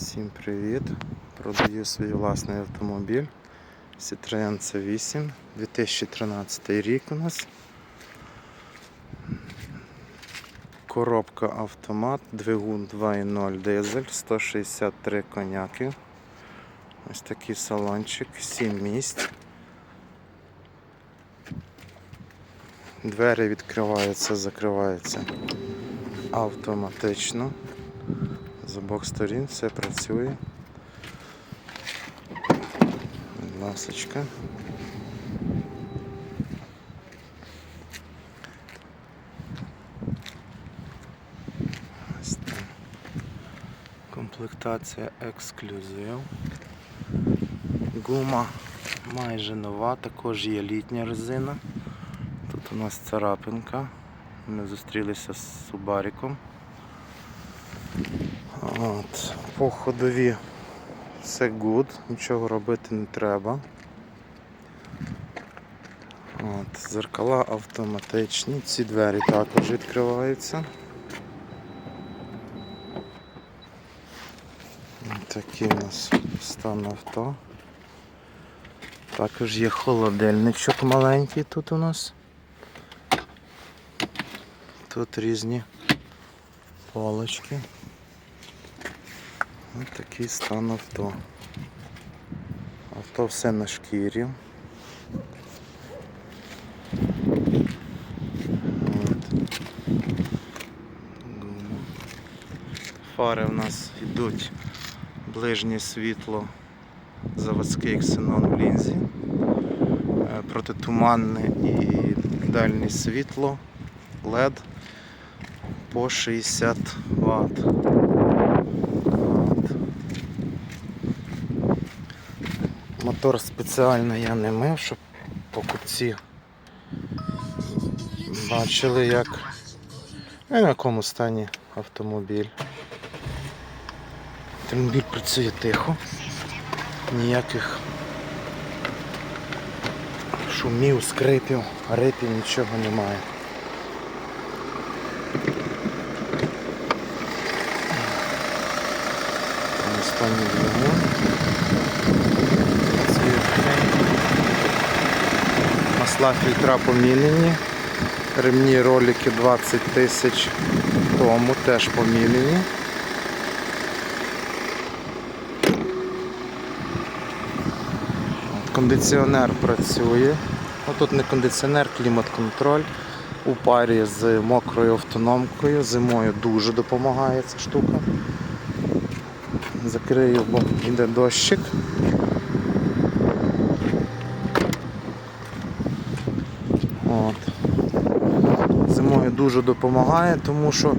Всім привіт! Продаю свій власний автомобіль Citroen C8 2013 рік у нас. Коробка автомат, двигун 2.0 дизель, 163 коняки. Ось такий салончик, 7 місць. Двері відкриваються, закриваються автоматично. З обох сторін все працює. Ласочка. Комплектація ексклюзив. Гума майже нова, також є літня резина. Тут у нас царапинка. Ми зустрілися з Субаріком. От, по ходові все good, нічого робити не треба. От, зеркала автоматичні, ці двері також відкриваються. Такий у нас стан авто. Також є холодильничок маленький тут у нас. Тут різні полочки. Ось такий стан авто. Авто все на шкірі. Фари в нас йдуть. Ближнє світло, заводський ксенон в лінзі, е, протитуманне і дальнє світло. LED по 60 Вт. От. Мотор спеціально я не мив, щоб покупці бачили, як і на якому стані автомобіль. Автомобіль працює тихо, ніяких шумів, скрипів, рипів, нічого немає. Останній двигун. Працює тихенько. Масла фільтра помінені. Ремні ролики 20 тисяч тому теж помінені. От, Кондиціонер працює. Ну, тут не кондиціонер, клімат-контроль у парі з мокрою автономкою. Зимою дуже допомагає ця штука. Закрию, бо йде дощик. От. Зимою дуже допомагає, тому що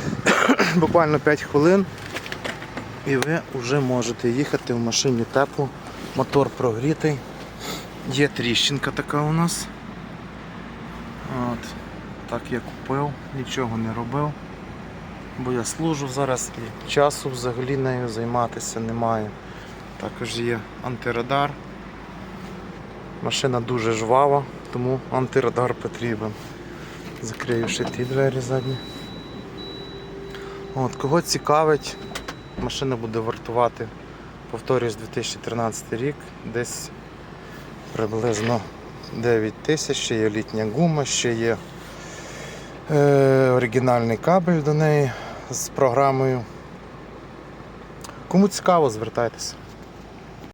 буквально 5 хвилин і ви вже можете їхати в машині тепло, мотор прогрітий. Є тріщинка така у нас. От. Так я купив, нічого не робив, бо я служу зараз і часу взагалі нею займатися немає. Також є антирадар. Машина дуже жвава, тому антирадар потрібен. Закрию ще ті двері задні. От, Кого цікавить, машина буде вартувати, повторюсь, 2013 рік, десь приблизно 9 тисяч, ще є літня гума, ще є е, оригінальний кабель до неї з програмою. Кому цікаво, звертайтеся.